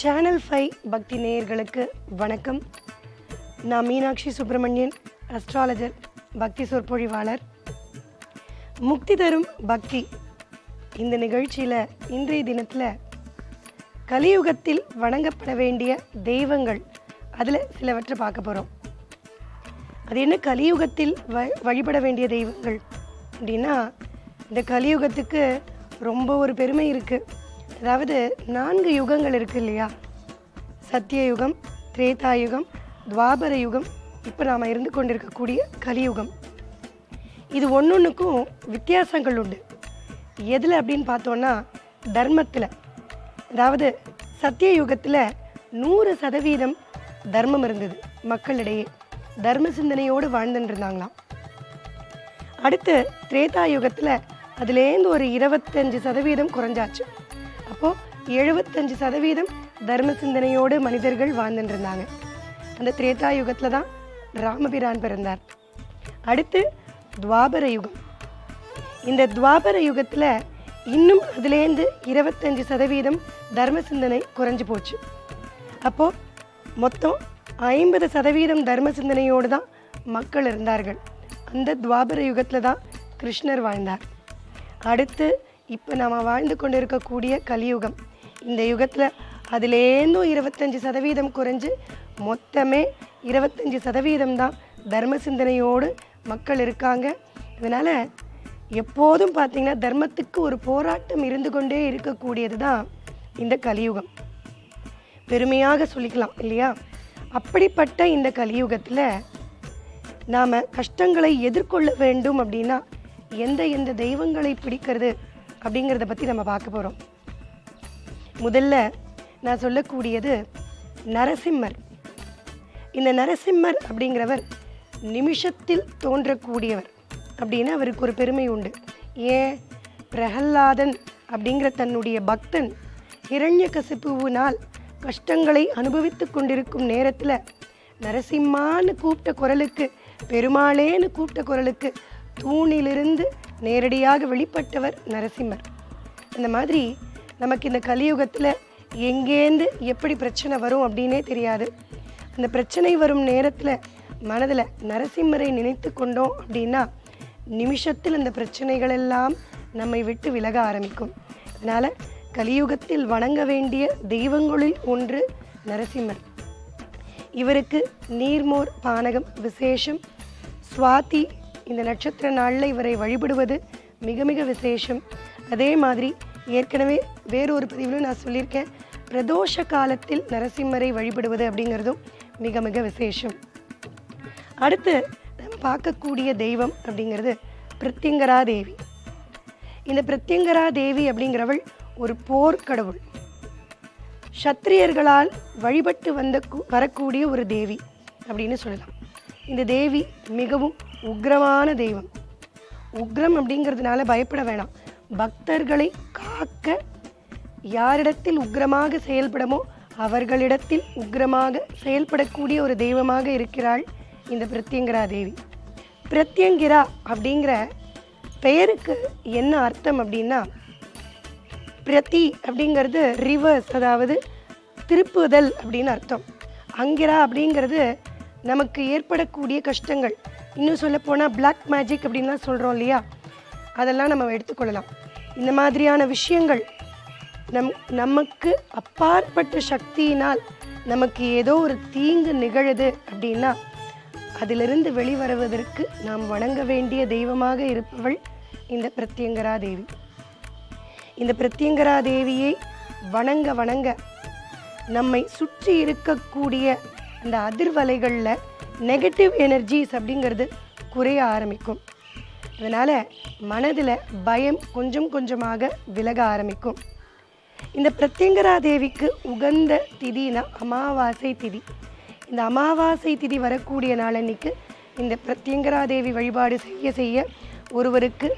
Channel five பக்தி நேயர்களுக்கு வணக்கம். நான் மீனாட்சி சுப்பிரமணியன் அஸ்ட்ராலஜர் பக்தி சொற்பொழிவாளர். முக்தி தரும் பக்தி. இந்த நிகழ்ச்சியில் இன்றைய தினத்தில் கலியுகத்தில் வணங்கப்பட வேண்டிய தெய்வங்கள் அதில் சிலவற்றை பார்க்க போகிறோம் அது என்ன கலியுகத்தில் வ வழிபட வேண்டிய தெய்வங்கள்? அப்படின்னா இந்த கலியுகத்துக்கு ரொம்ப ஒரு பெருமை இருக்குது அதாவது நான்கு யுகங்கள் இருக்குது இல்லையா? சத்தியயுகம் திரேதாயுகம் துவாபர யுகம் இப்போ நாம் இருந்து கொண்டிருக்கக்கூடிய கலியுகம். இது ஒன்றொன்றுக்கும் வித்தியாசங்கள் உண்டு. எதில் அப்படின்னு பார்த்தோன்னா தர்மத்தில். அதாவது சத்திய யுகத்தில் நூறு சதவீதம் தர்மம் இருந்தது மக்களிடையே. தர்ம சிந்தனையோடு வாழ்ந்துட்டு இருந்தாங்களாம் அடுத்து திரேதா யுகத்தில் அதுலேருந்து ஒரு இருபத்தஞ்சு சதவீதம் குறைஞ்சாச்சு. எழுபத்தஞ்சு சதவீதம் தர்ம சிந்தனையோடு மனிதர்கள் வாழ்ந்துட்டு இருந்தாங்க அந்த திரேதா யுகத்தில் தான் ராமபிரான் பிறந்தார். அடுத்து துவாபர யுகம். இந்த துவாபர யுகத்தில் இன்னும் அதுலேருந்து இருபத்தஞ்சு சதவீதம் தர்ம சிந்தனை குறைஞ்சி போச்சு. அப்போது மொத்தம் ஐம்பது சதவீதம் தர்ம சிந்தனையோடு தான் மக்கள் இருந்தார்கள். அந்த துவாபர யுகத்தில் தான் கிருஷ்ணர் வாழ்ந்தார். அடுத்து இப்போ நாம் வாழ்ந்து கொண்டு இருக்கக்கூடிய கலியுகம். இந்த யுகத்தில் அதுலேருந்தும் இருபத்தஞ்சி சதவீதம் குறைஞ்சு மொத்தமே இருபத்தஞ்சி சதவீதம் தான் தர்ம சிந்தனையோடு மக்கள் இருக்காங்க. இதனால் எப்போதும் பார்த்திங்கன்னா தர்மத்துக்கு ஒரு போராட்டம் இருந்து கொண்டே இருக்கக்கூடியது தான் இந்த கலியுகம். பெருமையாக சொல்லிக்கலாம் இல்லையா? அப்படிப்பட்ட இந்த கலியுகத்தில் நாம் கஷ்டங்களை எதிர்கொள்ள வேண்டும் அப்படின்னா எந்த எந்த தெய்வங்களை பிடிக்கிறது அப்படிங்கிறத பற்றி நம்ம பார்க்க போகிறோம் முதல்ல நான் சொல்லக்கூடியது நரசிம்மர். இந்த நரசிம்மர் அப்படிங்கிறவர் நிமிஷத்தில் தோன்றக்கூடியவர் அப்படின்னு அவருக்கு ஒரு பெருமை உண்டு. ஏன்? பிரகல்லாதன் அப்படிங்கிற தன்னுடைய பக்தன் இரண்ய கசிப்புவினால் கஷ்டங்களை அனுபவித்து கொண்டிருக்கும் நேரத்தில் நரசிம்மான்னு கூப்பிட்ட குரலுக்கு பெருமாளேன்னு கூப்பிட்ட குரலுக்கு தூணிலிருந்து நேரடியாக வெளிப்பட்டவர் நரசிம்மர். இந்த மாதிரி நமக்கு இந்த கலியுகத்தில் எங்கேருந்து எப்படி பிரச்சனை வரும் அப்படின்னே தெரியாது. அந்த பிரச்சனை வரும் நேரத்தில் மனதில் நரசிம்மரை நினைத்து கொண்டோம் அப்படின்னா நிமிஷத்தில் அந்த பிரச்சனைகள் எல்லாம் நம்மை விட்டு விலக ஆரம்பிக்கும். அதனால் கலியுகத்தில் வணங்க வேண்டிய தெய்வங்களில் ஒன்று நரசிம்மர். இவருக்கு நீர்மோர் பானகம் விசேஷம். சுவாதி இந்த நட்சத்திர நாளில் இவரை வழிபடுவது மிக மிக விசேஷம். அதே மாதிரி ஏற்கனவே வேறொரு பதிவிலும் நான் சொல்லியிருக்கேன். பிரதோஷ காலத்தில் நரசிம்மரை வழிபடுவது அப்படிங்கிறதும் மிக மிக விசேஷம். அடுத்து நம்ம பார்க்கக்கூடிய தெய்வம் அப்படிங்கிறது பிரத்யங்கரா தேவி இந்த பிரத்யங்கரா தேவி அப்படிங்கிறவள் ஒரு போர்க்கடவுள் சத்திரியர்களால் வழிபட்டு வந்த வரக்கூடிய ஒரு தேவி அப்படின்னு சொல்லலாம். இந்த தேவி மிகவும் உக்ரமான தெய்வம். உக்ரம் அப்படிங்கிறதுனால பயப்பட வேணாம். பக்தர்களை காக்க யாரிடத்தில் உக்ரமாக செயல்படமோ அவர்களிடத்தில் உக்ரமாக செயல்படக்கூடிய ஒரு தெய்வமாக இருக்கிறாள் இந்த பிரத்யங்கரா தேவி. பிரத்யங்கிரா அப்படிங்கிற பெயருக்கு என்ன அர்த்தம் அப்படின்னா பிரதி அப்படிங்கிறது ரிவர்ஸ் அதாவது திருப்புதல் அப்படின்னு அர்த்தம். அங்கிரா அப்படிங்கிறது நமக்கு ஏற்படக்கூடிய கஷ்டங்கள். இன்னும் சொல்லப்போனால் பிளாக் மேஜிக் அப்படின்லாம் சொல்கிறோம் இல்லையா? அதெல்லாம் நம்ம எடுத்துக்கொள்ளலாம். இந்த மாதிரியான விஷயங்கள் நம் நமக்கு அப்பாற்பட்ட சக்தியினால் நமக்கு ஏதோ ஒரு தீங்கு நிகழுது அப்படின்னா அதிலிருந்து வெளிவருவதற்கு நாம் வணங்க வேண்டிய தெய்வமாக இருப்பவள் இந்த பிரத்யங்கரா தேவி இந்த பிரத்யங்கரா தேவியை வணங்க வணங்க நம்மை சுற்றி இருக்கக்கூடிய அந்த அதிர்வலைகளில் நெகட்டிவ் எனர்ஜிஸ் அப்படிங்கிறது குறைய ஆரம்பிக்கும். அதனால் மனதில் பயம் கொஞ்சம் கொஞ்சமாக விலக ஆரம்பிக்கும். இந்த பிரத்யங்கரா தேவிக்கு உகந்த திதினா அமாவாசை திதி. இந்த அமாவாசை திதி வரக்கூடிய நாளன்னைக்கு இந்த பிரத்யங்கரா தேவி வழிபாடு செய்ய செய்ய ஒருவருக்கு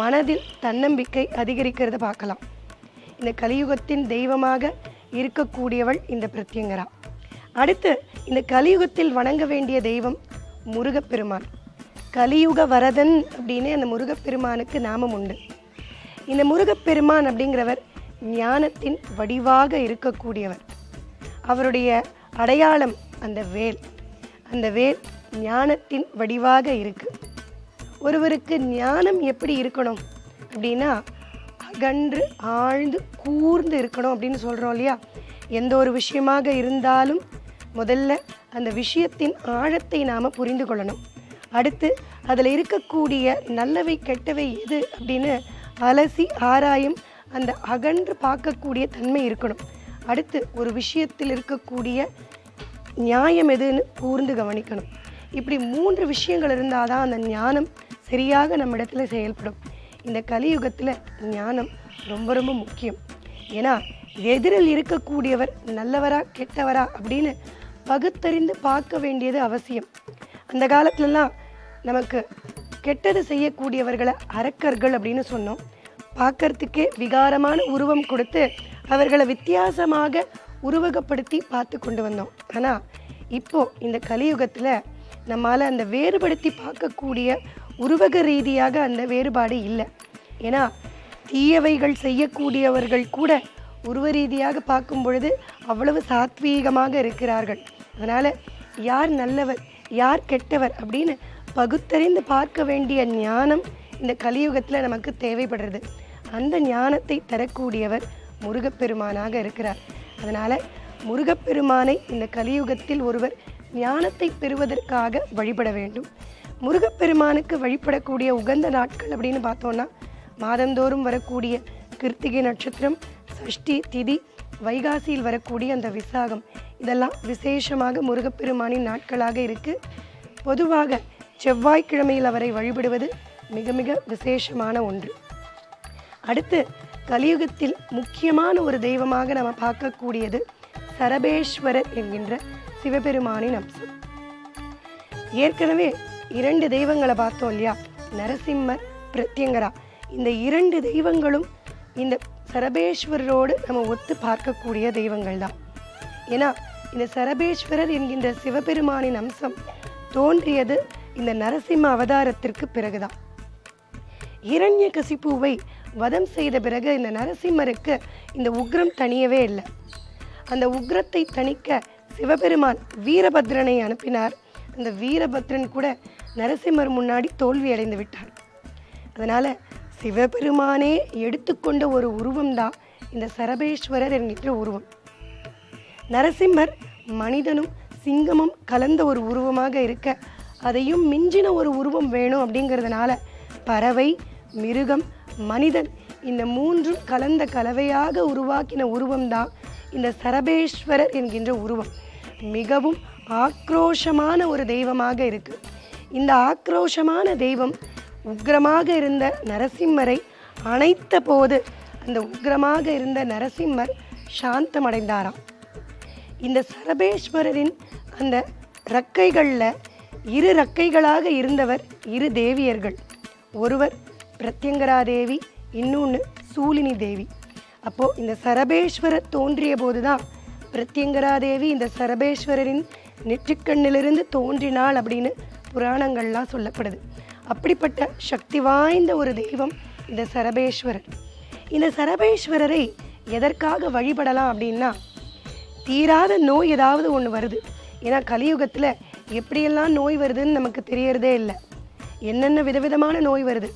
மனதில் தன்னம்பிக்கை அதிகரிக்கிறத பார்க்கலாம். இந்த கலியுகத்தின் தெய்வமாக இருக்கக்கூடியவள் இந்த பிரத்யங்கரா. அடுத்து இந்த கலியுகத்தில் வணங்க வேண்டிய தெய்வம் முருகப்பெருமான். கலியுக வரதன் அப்படின்னு அந்த முருகப்பெருமானுக்கு நாமம் உண்டு. இந்த முருகப்பெருமான் அப்படிங்கிறவர் ஞானத்தின் வடிவாக இருக்கக்கூடியவர். அவருடைய அடையாளம் அந்த வேல். அந்த வேல் ஞானத்தின் வடிவாக இருக்கு. ஒருவருக்கு ஞானம் எப்படி இருக்கணும் அப்படின்னா அகன்று ஆழ்ந்து கூர்ந்து இருக்கணும் அப்படின்னு சொல்கிறோம் இல்லையா? எந்த ஒரு விஷயமாக இருந்தாலும் முதல்ல அந்த விஷயத்தின் ஆழத்தை நாம் புரிந்து கொள்ளணும். அடுத்து அதில் இருக்கக்கூடிய நல்லவை கெட்டவை எது அப்படின்னு அலசி ஆராயும் அந்த அகன்று பார்க்கக்கூடிய தன்மை இருக்கணும். அடுத்து ஒரு விஷயத்தில் இருக்கக்கூடிய நியாயம் எதுன்னு கூர்ந்து கவனிக்கணும். இப்படி மூன்று விஷயங்கள் இருந்தால் தான் அந்த ஞானம் சரியாக நம்ம இடத்துல செயல்படும். இந்த கலியுகத்தில் ஞானம் ரொம்ப ரொம்ப முக்கியம். ஏன்னா எதிரில் இருக்கக்கூடியவர் நல்லவரா கெட்டவரா அப்படின்னு பகுத்தறிந்து பார்க்க வேண்டியது அவசியம். அந்த காலத்துலலாம் நமக்கு கெட்டது செய்யக்கூடியவர்களை அரக்கர்கள் அப்படின்னு சொன்னோம். பார்க்கறதுக்கே விகாரமான உருவம் கொடுத்து அவர்களை வித்தியாசமாக உருவகப்படுத்தி பார்த்து கொண்டு வந்தோம். ஆனால் இப்போது இந்த கலியுகத்தில் நம்மால் அந்த வேறுபடுத்தி பார்க்கக்கூடிய உருவக ரீதியாக அந்த வேறுபாடு இல்லை. ஏன்னா தீயவைகள் செய்யக்கூடியவர்கள் கூட உருவ ரீதியாக பார்க்கும் பொழுது அவ்வளவு சாத்வீகமாக இருக்கிறார்கள். அதனால் யார் நல்லவர் யார் கெட்டவர் அப்படின்னு பகுத்தறிந்து பார்க்க வேண்டிய ஞானம் இந்த கலியுகத்தில் நமக்கு தேவைப்படுறது. அந்த ஞானத்தை தரக்கூடியவர் முருகப்பெருமானாக இருக்கிறார். அதனால் முருகப்பெருமானை இந்த கலியுகத்தில் ஒருவர் ஞானத்தை பெறுவதற்காக வழிபட வேண்டும். முருகப்பெருமானுக்கு வழிபடக்கூடிய உகந்த நாட்கள் அப்படின்னு பார்த்தோன்னா மாதந்தோறும் வரக்கூடிய கிருத்திகை நட்சத்திரம் சஷ்டி திதி வைகாசியில் வரக்கூடிய அந்த விசாகம் இதெல்லாம் விசேஷமாக முருகப்பெருமானின் நாட்களாக இருக்குது பொதுவாக செவ்வாய்க்கிழமையில் அவரை வழிபடுவது மிக மிக விசேஷமான ஒன்று. அடுத்து கலியுகத்தில் முக்கியமான ஒரு தெய்வமாக நம்ம பார்க்கக்கூடியது சரபேஸ்வரர் என்கின்ற சிவபெருமானின் அம்சம். ஏற்கனவே இரண்டு தெய்வங்களை பார்த்தோம் இல்லையா? நரசிம்மர் பிரத்யங்கரா. இந்த இரண்டு தெய்வங்களும் இந்த சரபேஸ்வரரோடு நம்ம ஒத்து பார்க்கக்கூடிய தெய்வங்கள் தான். ஏன்னா இந்த சரபேஸ்வரர் என்கின்ற சிவபெருமானின் அம்சம் தோன்றியது இந்த நரசிம்ம அவதாரத்திற்கு பிறகுதான். இரண்ய கசிப்புவை வதம் செய்த பிறகு இந்த நரசிம்மருக்கு இந்த உக்ரம் தணியவே இல்லை. அந்த உக்ரத்தை தணிக்க சிவபெருமான் வீரபத்ரனை அனுப்பினார். அந்த வீரபத்ரன் கூட நரசிம்மர் முன்னாடி தோல்வி அடைந்து விட்டார். அதனால் சிவபெருமானே எடுத்துக்கொண்ட ஒரு உருவம்தான் இந்த சரபேஸ்வரர் என்கின்ற உருவம். நரசிம்மர் மனிதனும் சிங்கமும் கலந்த ஒரு உருவமாக இருக்க அதையும் மிஞ்சின ஒரு உருவம் வேணும் அப்படிங்கிறதுனால பறவை மிருகம் மனிதன் இந்த மூன்றும் கலந்த கலவையாக உருவாக்கின உருவம்தான் இந்த சரபேஸ்வரர் என்கின்ற உருவம். மிகவும் ஆக்ரோஷமான ஒரு தெய்வமாக இருக்கு. இந்த ஆக்ரோஷமான தெய்வம் உக்கிரமாக இருந்த நரசிம்மரை அணைத்த போது அந்த உக்கிரமாக இருந்த நரசிம்மர் சாந்தமடைந்தாராம். இந்த சரபேஸ்வரரின் அந்த ரக்கைகளில் இரு ரக்கைகளாக இருந்தவர் இரு தேவியர்கள். ஒருவர் பிரத்யங்கரா தேவி இன்னொன்று சூலினி தேவி. அப்போது இந்த சரபேஸ்வரர் தோன்றிய போது தான் பிரத்யங்கரா தேவி இந்த சரபேஸ்வரரின் நெற்றிக்கண்ணிலிருந்து தோன்றினாள் அப்படின்னு புராணங்கள்லாம் சொல்லப்படுது. அப்படிப்பட்ட சக்தி வாய்ந்த ஒரு தெய்வம் இந்த சரபேஸ்வரர். இந்த சரபேஸ்வரரை எதற்காக வழிபடலாம் அப்படின்னா தீராத நோய் ஏதாவது ஒன்று வருது. ஏன்னா கலியுகத்தில் எப்படியெல்லாம் நோய் வருதுன்னு நமக்கு தெரியறதே இல்லை. என்னென்ன விதவிதமான நோய் வருது.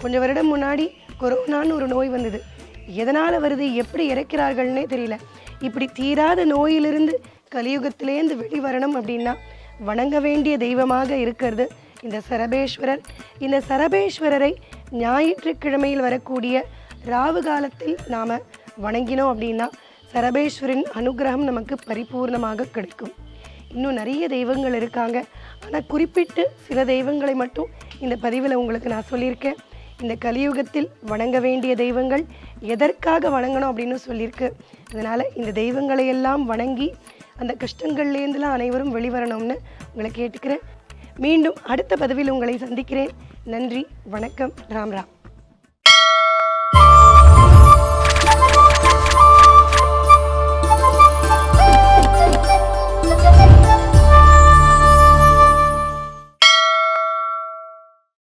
கொஞ்சம் வருடம் முன்னாடி கொரோனான்னு ஒரு நோய் வந்தது. எதனால் வருது எப்படி இறக்கிறார்கள்னே தெரியல. இப்படி தீராத நோயிலிருந்து கலியுகத்திலேருந்து வெளிவரணும் அப்படின்னா வணங்க வேண்டிய தெய்வமாக இருக்கிறது இந்த சரபேஸ்வரர். இந்த சரபேஸ்வரரை ஞாயிற்றுக்கிழமையில் வரக்கூடிய ராவு காலத்தில் நாம் வணங்கினோம் அப்படின்னா சரபேஸ்வரின் அனுகிரகம் நமக்கு பரிபூர்ணமாக கிடைக்கும். இன்னும் நிறைய தெய்வங்கள் இருக்காங்க. ஆனால் குறிப்பிட்டு சில தெய்வங்களை மட்டும் இந்த பதிவில் உங்களுக்கு நான் சொல்லியிருக்கேன். இந்த கலியுகத்தில் வணங்க வேண்டிய தெய்வங்கள் எதற்காக வணங்கணும் அப்படின்னு சொல்லியிருக்கு. அதனால் இந்த தெய்வங்களை எல்லாம் வணங்கி அந்த கஷ்டங்கள்லேருந்துலாம் அனைவரும் வெளிவரணும்னு உங்களை கேட்டுக்கிறேன். மீண்டும் அடுத்த பதவியில் உங்களை சந்திக்கிறேன். நன்றி வணக்கம் ராம் ராம்.